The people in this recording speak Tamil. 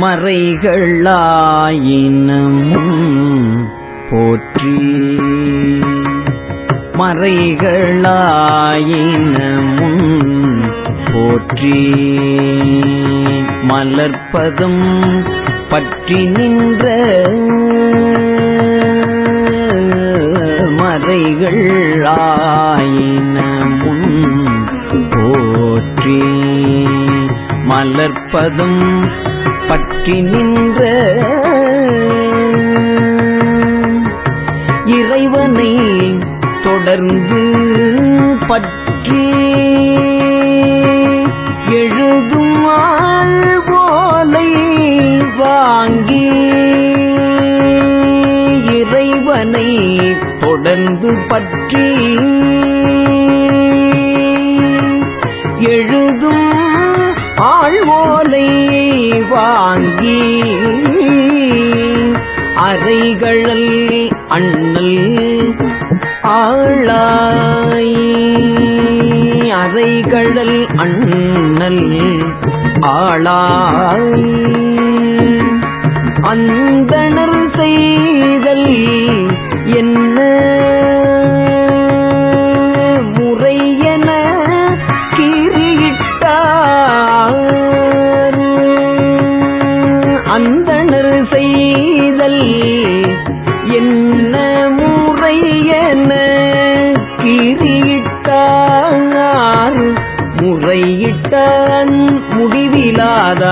மறைகளாயினமும் போற்றி. மறைகளாயினமும் போற்றி. மலர்ப்பதும் பற்றி நின்ற மறைகள் ஆயினமும் போற்றி. மலர்ப்பதும் பற்றி நின்ற இறைவனை தொடர்ந்து பற்றி எழுதும் போலை வாங்கி இறைவனை தொடர்ந்து பற்றி எழுதும் ஆழ்வோலை வாங்கி அறைகழல் அண்ணல் ஆளாய். அறைகழல் அண்ணல் ஆளாய். அந்தனர் அந்த அந்தனர் செய்தல் என்ன முறையன கிரியிட்டார் முறையிட்டான் முடிவிலாதான்